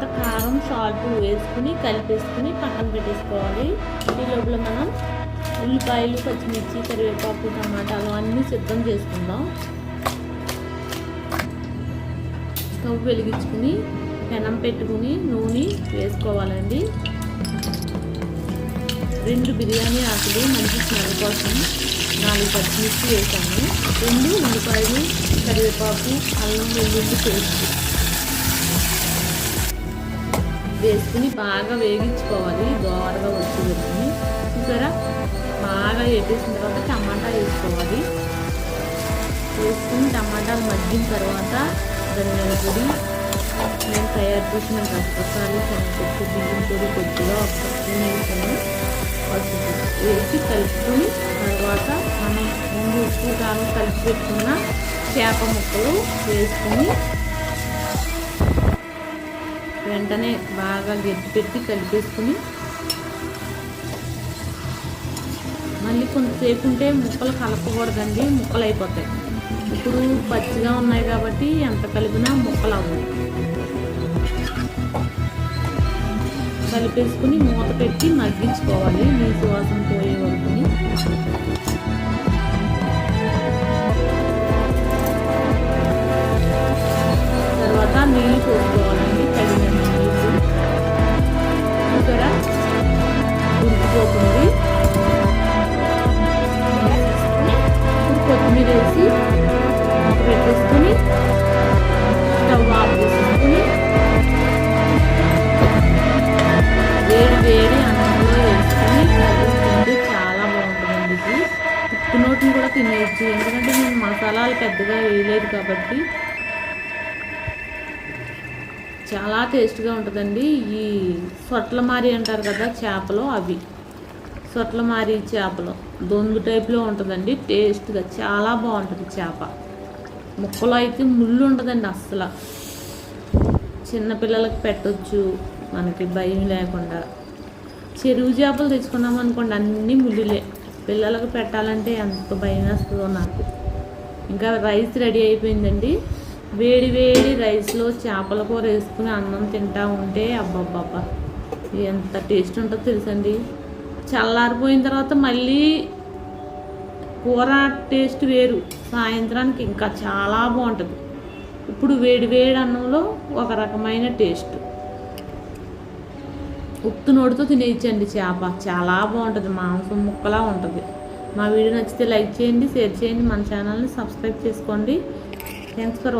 తర్వాత కారం సాల్ట్ వేసుకుని కలిపేసుకుని పక్కన పెట్టేసుకోవాలి. ఈ లోపల మనం ఉల్లిపాయలు పచ్చిమిర్చి కరివేపాకు టమాటాలు అన్నీ సిద్ధం చేసుకుందాం. స్టవ్ వెలిగించుకుని పెనం పెట్టుకుని నూనె వేసుకోవాలండి. రెండు బిర్యానీ ఆకులు మంచి స్మెల్ కోసం నాలుగు పచ్చిమిర్చి వేసాము రెండు ఉల్లిపాయలు కరివేపాకు అల్లం వెల్లుల్లి పేస్ట్. వేసుకుని బాగా వేగించుకోవాలి. దోరగా వచ్చి పెట్టుకుని చూసారా? బాగా వేపేసిన తర్వాత టమాటా వేసుకోవాలి. వేసుకుని టమాటాలు మగ్గిన తర్వాత ధనియాల పొడి. నేను తయారు చేసిన గసగసాలు శనగపప్పు బియ్యం పొడి కొద్దిగా వేసాను పసుపు వేసి కలుపుకొని తర్వాత మనం ముందు ఉప్పు కారం కలిపి పెట్టుకున్న చేప ముక్కలు వేసుకొని వెంటనే బాగా గట్టి పెట్టి కలిపేసుకుని మళ్ళీ కొంతసేపు ఉంటే ముక్కలు కలపకూడదండి ముక్కలు అయిపోతాయి. ఇప్పుడు పచ్చిగా ఉన్నాయి కాబట్టి ఎంత కలిపినా ముక్కలు అవ్వవు. కలిపేసుకుని మూత పెట్టి మగ్గించుకోవాలి. కూడా ఎందుకంటే నేను మసాలాలు పెద్దగా వేయలేదు కాబట్టి చాలా టేస్ట్గా ఉంటుందండి. ఈ సొట్లమారి అంటారు కదా చేపలు అవి. సొట్లమారి చేపలు. దొందు టైప్లో ఉంటుందండి. టేస్ట్గా చాలా బాగుంటుంది చేప. ముక్కలో అయితే ముళ్ళు ఉంటుందండి అస్సలు. చిన్నపిల్లలకి పెట్టచ్చు. మనకి భయం లేకుండా. చెరువు చేపలు తెచ్చుకున్నాం అనుకోండి అన్నీ ముళ్ళులే. పిల్లలకు పెట్టాలంటే ఎంత భయం వేస్తుందో నాకు. ఇంకా రైస్ రెడీ అయిపోయిందండి. వేడి వేడి రైస్లో చేపల కూర వేసుకుని అన్నం తింటా ఉంటే అబ్బబ్బబ్బా ఎంత టేస్ట్ ఉంటుందో తెలుసండి. చల్లారిపోయిన తర్వాత మళ్ళీ కూర టేస్ట్ వేరు. సాయంత్రానికి ఇంకా చాలా బాగుంటుంది. ఇప్పుడు వేడి వేడి అన్నంలో ఒక రకమైన టేస్ట్. ఉప్పు నోటితో తినేయచ్చండి చేప. చాలా బాగుంటుంది మాంసం ముక్కలా ఉంటుంది. మా వీడియో నచ్చితే లైక్ చేయండి షేర్ చేయండి మన ఛానల్ని సబ్స్క్రైబ్ చేసుకోండి. Thanks for